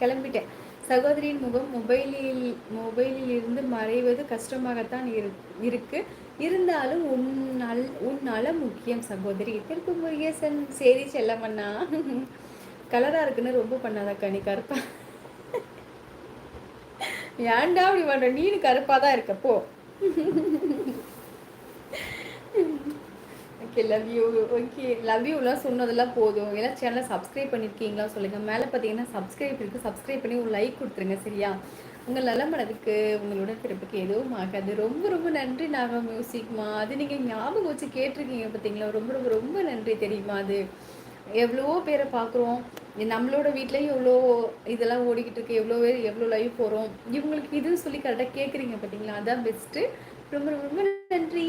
கிளம்பிட்டேன். சகோதரியின் முகம் மொபைலில் மொபைலில் இருந்து மறைவது கஷ்டமாகத்தான் இருக்கு. இருந்தாலும் உன் நல் முக்கியம் சகோதரி. திருப்பு முருகேசன் சரி செல்லமண்ணா. கலராக இருக்குன்னு ரொம்ப பண்ணாதக்கா கனி கருப்பா. ஏன்டா அப்படி பண்ற? நீனு கருப்பாக தான் இருக்கப்போ okay love you okay love யூலாம் சொன்னதெல்லாம் போதும். எல்லாம் சேனலை சப்ஸ்கிரைப் பண்ணியிருக்கீங்களா சொல்லுங்கள் மேலே பார்த்தீங்கன்னா சப்ஸ்கிரைப் இருக்குது சப்ஸ்கிரைப் பண்ணி ஒரு லைக் கொடுத்துருங்க சரியா? உங்கள் நல்ல மனதுக்கு உங்களோட பிறப்புக்கு எதுவும் ஆகாது. ரொம்ப ரொம்ப நன்றி நாகா மியூசிக்மா அது நீங்கள் ஞாபகம் வச்சு கேட்டிருக்கீங்க பார்த்தீங்களா ரொம்ப ரொம்ப ரொம்ப நன்றி தெரியுமா அது? எவ்வளவோ பேரை பார்க்குறோம் நம்மளோட வீட்லேயும் எவ்வளோ இதெல்லாம் ஓடிக்கிட்டு இருக்கு. எவ்வளோ பேர் எவ்வளோ லைவ் போகிறோம் இவங்களுக்கு இது சொல்லி கரெக்டாக கேட்குறீங்க பார்த்தீங்களா அதான் பெஸ்ட்டு ரொம்ப ரொம்ப நன்றி.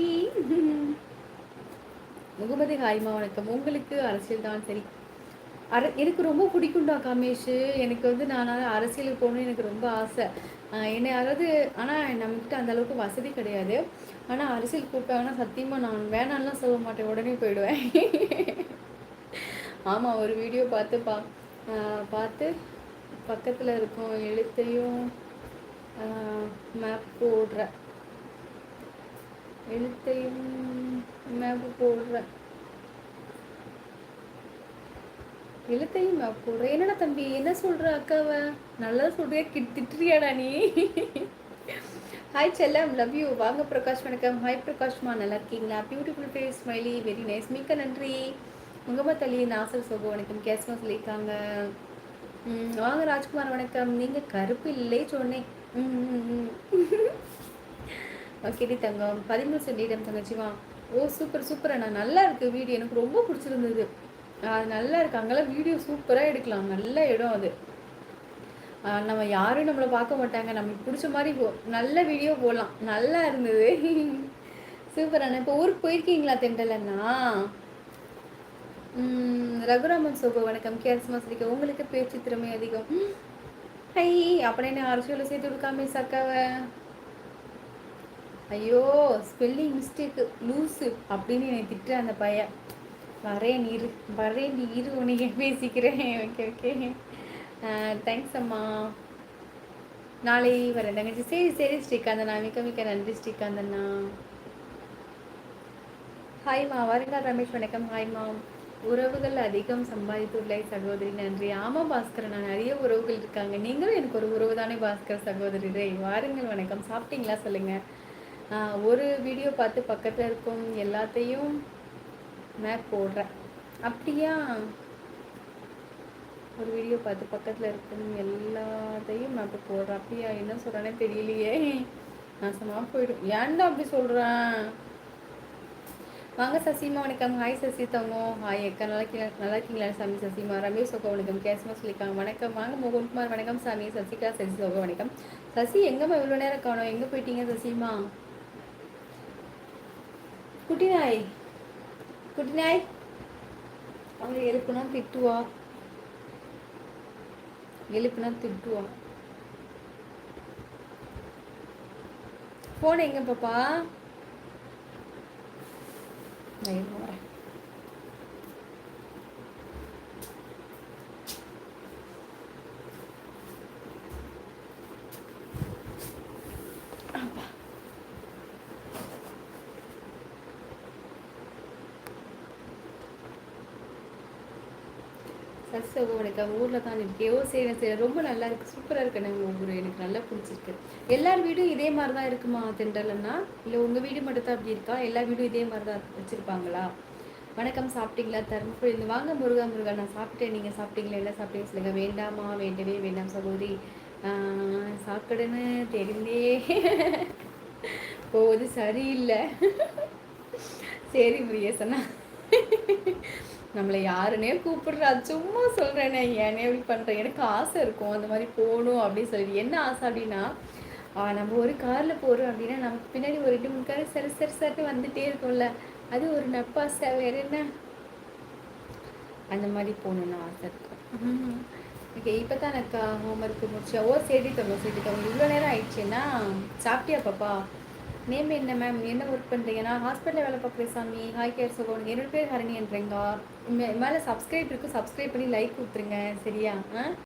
முகமது ஹாய்மா வணக்கம். உங்களுக்கு அரசியல் தான் சரி. அர எனக்கு ரொம்ப பிடிக்கும்டா காமேஷ். எனக்கு வந்து நான் அரசியலுக்கு போகணும்னு எனக்கு ரொம்ப ஆசை. என்னை யாராவது ஆனால் நம்மக்கிட்ட அந்த அளவுக்கு வசதி கிடையாது. ஆனால் அரசியல் கூப்பிட்டாங்கன்னா சத்தியமாக நான் வேணாம்லாம் சொல்ல மாட்டேன். உடனே போயிடுவேன். ஆமாம் ஒரு வீடியோ பார்த்து பா பார்த்து பக்கத்தில் இருக்கும் எழுத்தையும் மேப் போடுறேன். எழுத்தையும் மேப்பு போடுறேன். எழுத்தையும் மேப் போடுறேன். என்னடா தம்பி என்ன சொல்ற அக்காவை? நல்லா சொல்றியா? திட்டுறியாடா நீ? ஹாய் செல்லம். லவ் யூ வாங்க பிரகாஷ் வணக்கம். ஹாய் பிரகாஷ்மா. நல்லா இருக்கீங்களா? Beautiful face smiley very nice மிக்க நன்றி. முகமத் அலி நாசர் சோபோ வணக்கம். கேஸ்மா சொல்லியிருக்காங்க. வாங்க ராஜ்குமார் வணக்கம். நீங்கள் கருப்பு இல்லை சொன்னேன். ஓகேடி தங்கம். பதிமூணு சென்டிடம் தங்கச்சிவா? ஓ சூப்பர் சூப்பர் அண்ணா. நல்லா இருக்குது வீடியோ. எனக்கு ரொம்ப பிடிச்சிருந்தது. அது நல்லா இருக்கு. அங்கெல்லாம் வீடியோ சூப்பராக எடுக்கலாம். நல்ல இடம் அது. நம்ம யாரும் நம்மளை பார்க்க மாட்டாங்க. நம்மளுக்கு பிடிச்ச மாதிரி போ நல்ல வீடியோ போடலாம். நல்லா இருந்தது. சூப்பர் அண்ணா. இப்போ ஊருக்கு போயிருக்கீங்களா தெண்டலண்ணா ரகுராமன் சோபோ வணக்கம். கேர்ஸ் மாசிரிக்க. உங்களுக்கு பேச்சு திறமை அதிகம். ஹை அப்படியே என்ன அரசியலில் சேர்த்து விடுக்காமே சக்காவை. ஐயோ ஸ்பெல்லிங் மிஸ்டேக்கு லூஸு அப்படின்னு என்னை திட்டுற அந்த பையன். வரேன் நீர் வரேன் நீர் உனக்கு பேசிக்கிறேன். ஓகே ஓகே தேங்க்ஸ் அம்மா. நாளை வரேன். தங்கச்சி சரி சரி ஸ்ரீகாந்தண்ணா மிக்க மிக்க நன்றி ஸ்ரீகாந்தண்ணா ஹாய்மா வருங்கா ரமேஷ் வணக்கம். ஹாய்மா உறவுகள் அதிகம் சம்பாதித்துள்ள சகோதரி. நன்றி. ஆமாம் பாஸ்கர் நான் நிறைய உறவுகள் இருக்காங்க. நீங்களும் எனக்கு ஒரு உறவு தானே பாஸ்கர் சகோதரி. வாருங்கள். வணக்கம். சாப்பிட்டீங்களா? சொல்லுங்கள் ஒரு வீடியோ பார்த்து பக்கத்தில் இருக்கும் எல்லாத்தையும் மேப் போடுறேன். அப்படியா? ஒரு வீடியோ பார்த்து பக்கத்தில் இருக்கும் எல்லாத்தையும் மேப் போடுறேன். அப்படியா? என்ன சொல்கிறேனே தெரியலையே. நாசமாக போயிடும். ஏன்டா அப்படி சொல்கிறேன் வாங்க சசிமா வணக்கம். ஹாய் சசி தங்கம் ஹாய் அக்கா. நல்லா நல்லா இருக்கீங்களா சாமி? சசிமா ரமேஷ் சோகா வணக்கம். கேஸ்மா சொல்லியிருக்காங்க. வணக்கம். வாங்க மோகன்குமார் வணக்கம் சாமி. சசிகா சசி சோகா வணக்கம். சசி எங்கம்மா இவ்வளோ நேரம் காணும்? எங்கே போயிட்டீங்க சசிமா? குட்டி நாய் குட்டி நாய் அவங்க எழுப்புனா திட்டுவா. எழுப்புனா திட்டுவா. போன எங்க பாப்பா? நான் வரேன் சசி வணக்கம் ஊரில் தான் இருக்கேயோ ஓ சரி சரி ரொம்ப நல்லா இருக்குது சூப்பராக இருக்கு உங்கள் ஊர். எனக்கு நல்லா பிடிச்சிருக்கு. எல்லார் வீடும் இதே மாதிரி தான் இருக்குமா தென்றலன்னா? இல்லை உங்கள் வீடு மட்டும் தான் அப்படி இருக்கா? எல்லா வீடும் இதே மாதிரி தான் வச்சுருப்பாங்களா? வணக்கம் சாப்பிட்டீங்களா? தருமபுரி இந்த வாங்க முருகா முருகா நான் சாப்பிட்டேன். நீங்கள் சாப்பிட்டீங்களா? எல்லாம் சாப்பிட்டீங்க சொல்லுங்க. வேண்டாமா வேண்டவே வேண்டாம் சகோதரி. சாப்பிடுன்னு தெரிந்தே. போவது சரியில்லை. சரி முருகேசனா நம்மளை யாருன்னே கூப்பிடுறா சும்மா சொல்கிறேனே ஏனே இப்படி பண்ணுறேன் எனக்கு ஆசை இருக்கும் அந்த மாதிரி போகணும் அப்படின்னு சொல்லி என்ன ஆசை அப்படின்னா நம்ம ஒரு காரில் போகிறோம் அப்படின்னா நமக்கு பின்னாடி ஒரு ரெண்டு மூணு கார் சரி சரி சரி வந்துகிட்டே இருக்கும்ல. அது ஒரு நப்பாசை வேறு என்ன? அந்த மாதிரி போகணுன்னு ஆசை இருக்கும் ஓகே இப்போ தான் எனக்கு ஹோம்ஒர்க் முடிச்சா ஓ சரி தங்க சரி இவ்வளோ நேரம் ஆயிடுச்சுன்னா சாப்பிட்டியா பாப்பா? நேம் என்ன மேம் என்ன ஒர்க் பண்ணுறீங்கன்னா ஹாஸ்பிட்டலில் வேலை பார்க்குறேன் சாமி ஹாய் கேர் சொல்லுவோம் என்னோட பேர் ஹரணி என்றேங்கா மேலே சப்ஸ்கிரைப் இருக்குது சப்ஸ்கிரைப் பண்ணி லைக் கொடுத்துருங்க சரியா? ஆ?